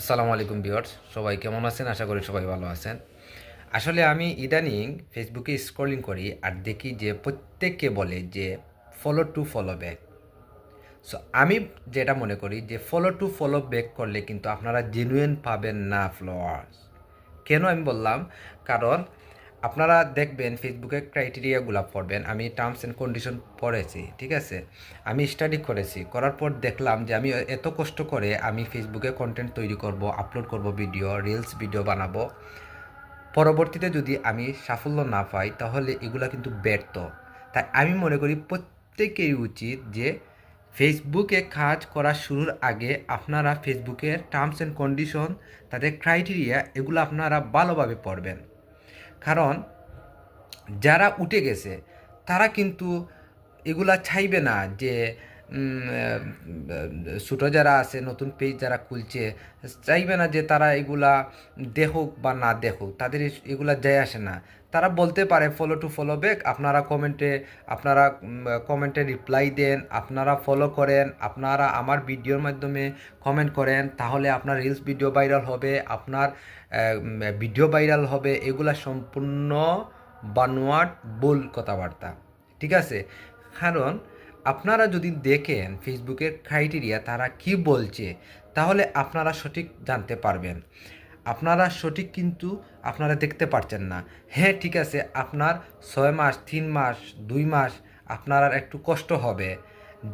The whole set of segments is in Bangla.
আসসালামু আলাইকুম বিয়ার্স সবাই কেমন আছেন? আশা করি সবাই ভালো আছেন। আসলে আমি ইদানিং ফেসবুকে স্ক্রলিং করি আর দেখি যে প্রত্যেককে বলে যে follow to follow back so আমি যেটা মনে করি যে ফলো টু ফলো ব্যাক করলে কিন্তু আপনারা জেনুইন পাবেন না ফলোয়ার্স কেন আমি বললাম? কারণ আপনারা দেখবেন ফেসবুকে ক্রাইটেরিয়াগুলো পড়বেন। আমি টার্মস অ্যান্ড কন্ডিশন পড়েছি, ঠিক আছে? আমি স্টাডি করেছি। করার পর দেখলাম যে আমি এত কষ্ট করে আমি ফেসবুকে কন্টেন্ট তৈরি করব আপলোড করব ভিডিও রিলস ভিডিও বানাবো। পরবর্তীতে যদি আমি সাফল্য না পাই, তাহলে এগুলা কিন্তু ব্যর্থ। তাই আমি মনে করি প্রত্যেকেরই উচিত যে ফেসবুকে কাজ করা শুরুর আগে আপনারা ফেসবুকের টার্মস অ্যান্ড কন্ডিশন তাদের ক্রাইটেরিয়া এগুলো আপনারা ভালোভাবে পড়বেন। কারণ যারা উঠে গেছে তারা কিন্তু এগুলা চাইবে না যে ছোটো যারা আছে, নতুন পেজ যারা খুলছে, চাইবে না যে তারা এগুলা দেখুক বা না দেখুক, তাদের এগুলা যায় আসে না। তারা বলতে পারে ফলো টু ফলো ব্যাক আপনারা কমেন্টে আপনারা কমেন্টে রিপ্লাই দেন, আপনারা ফলো করেন, আপনারা আমার ভিডিওর মাধ্যমে কমেন্ট করেন, তাহলে আপনার রিলস ভিডিও ভাইরাল হবে, আপনার ভিডিও ভাইরাল হবে, এগুলা সম্পূর্ণ বানোয়াট ভুল কথাবার্তা। ঠিক আছে? কারণ আপনারা যদি দেখেন ফেসবুকের ক্রাইটেরিয়া তারা কি বলছে, তাহলে আপনারা সঠিক জানতে পারবেন। আপনারা সঠিক কিন্তু আপনারা দেখতে পারছেন না। হ্যাঁ ঠিক আছে, আপনার ছয় মাস, তিন মাস, দুই মাস আপনার একটু কষ্ট হবে।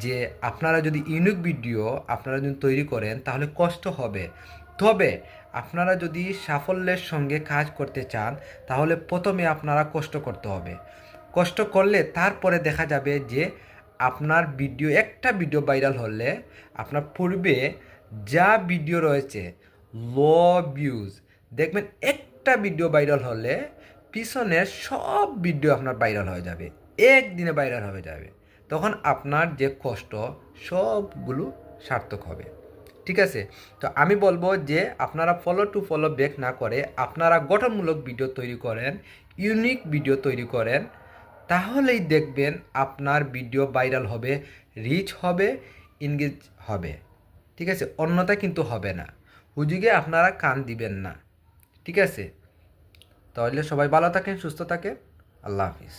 যে আপনারা যদি ইউনিক ভিডিও আপনারা যদি তৈরি করেন, তাহলে কষ্ট হবে। তবে আপনারা যদি সাফল্যের সঙ্গে কাজ করতে চান, তাহলে প্রথমে আপনারা কষ্ট করতে হবে। কষ্ট করলে তারপরে দেখা যাবে যে আপনার ভিডিও একটা ভিডিও ভাইরাল হলে আপনার পূর্বে যা ভিডিও রয়েছে লো ভিউজ দেখবেন একটা ভিডিও ভাইরাল হলে পিছনের সব ভিডিও আপনার ভাইরাল হয়ে যাবে, একদিনে ভাইরাল হয়ে যাবে। তখন আপনার যে কষ্ট, সবগুলো সার্থক হবে। ঠিক আছে? তো আমি বলব যে আপনারা ফলো টু ফলো ব্যাক না করে আপনারা গঠনমূলক ভিডিও তৈরি করেন ইউনিক ভিডিও তৈরি করেন তাহলেই দেখবেন আপনার ভিডিও ভাইরাল হবে রিচ হবে ইনগেজ হবে। ঠিক আছে? অন্যতা কিন্তু হবে না। হুজুগে আপনারা কান দিবেন না। ঠিক আছে? তাহলে সবাই ভালো থাকেন, সুস্থ থাকেন। আল্লাহ হাফিজ।